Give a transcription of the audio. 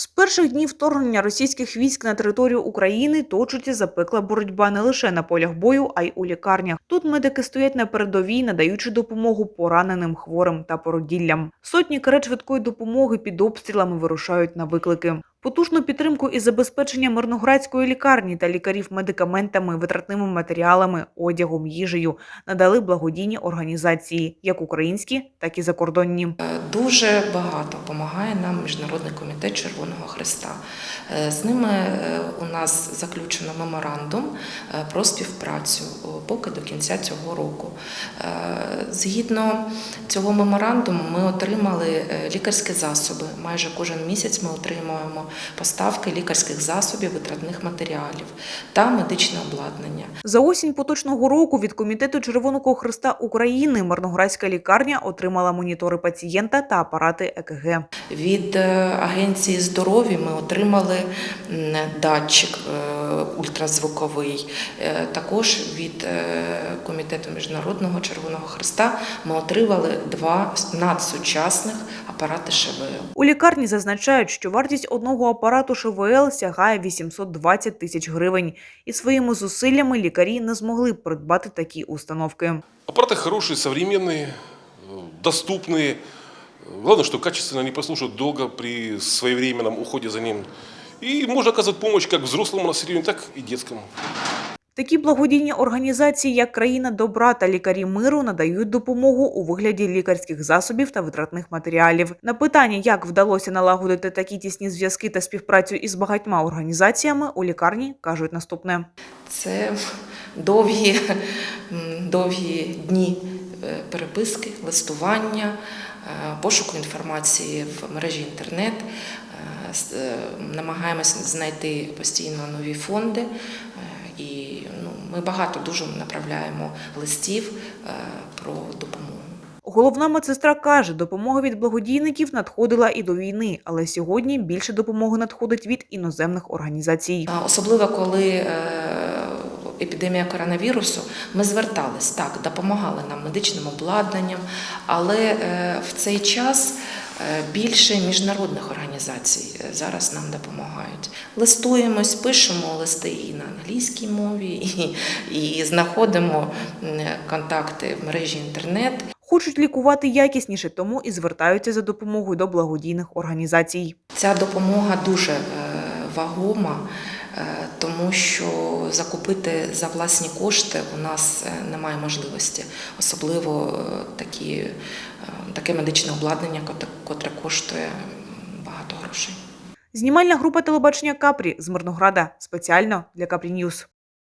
З перших днів вторгнення російських військ на територію України точиться запекла боротьба не лише на полях бою, а й у лікарнях. Тут медики стоять на передовій, надаючи допомогу пораненим, хворим та породіллям. Сотні карет швидкої допомоги під обстрілами вирушають на виклики. Потужну підтримку і забезпечення мирноградської лікарні та лікарів медикаментами, витратними матеріалами, одягом, їжею надали благодійні організації, як українські, так і закордонні. Дуже багато допомагає нам Міжнародний комітет Червоного Христа. Е, З ними е, у нас заключено меморандум е, про співпрацю поки до кінця цього року. Е, Згідно цього меморандуму, ми отримали е, лікарські засоби. Майже кожен місяць ми отримуємо поставки лікарських засобів, витратних матеріалів та медичне обладнання. За осінь поточного року від Комітету Червоного Христа України Мирноградська лікарня отримала монітори пацієнта та апарати ЕКГ. Від е, агенції здоров'я ми отримали м, датчик е, ультразвуковий. Е, Також від е, комітету Міжнародного Червоного Христа ми отримали два надсучасних апарати ШВЛ. У лікарні зазначають, що вартість одного апарату ШВЛ сягає 820 тисяч гривень, і своїми зусиллями лікарі не змогли б придбати такі установки. Аппараты хорошие, современные, э, доступные. Главное, что качественно они послушают долго при своевременном уходе за ним. И можно оказывать помощь как взрослому населению, так и детскому. Такі благодійні організації, як країна добра та лікарі миру, надають допомогу у вигляді лікарських засобів та витратних матеріалів. На питання, як вдалося налагодити такі тісні зв'язки та співпрацю із багатьма організаціями, у лікарні кажуть наступне. Це довгі, довгі дні е, переписки, листування, пошуку інформації в мережі інтернет. Е, е, Намагаємося знайти постійно нові фонди. е, І ну, ми багато дуже направляємо листів е, про допомогу. Головна медсестра каже, допомога від благодійників надходила і до війни, але сьогодні більше допомоги надходить від іноземних організацій. Особливо коли е, епідемія коронавірусу, ми звертались так, допомагали нам медичним обладнанням, але е, в цей час е, більше міжнародних організацій е, зараз нам допомагають. Листуємось, пишемо листи і на англійській мові, і, і знаходимо контакти в мережі інтернет. Хочуть лікувати якісніше, тому і звертаються за допомогою до благодійних організацій. Ця допомога дуже вагома, що закупити за власні кошти у нас е, немає можливості, особливо е, такі, е, таке медичне обладнання, котре коштує багато грошей. Знімальна група телебачення Капрі з Мирнограда спеціально для Капрі Ньюс.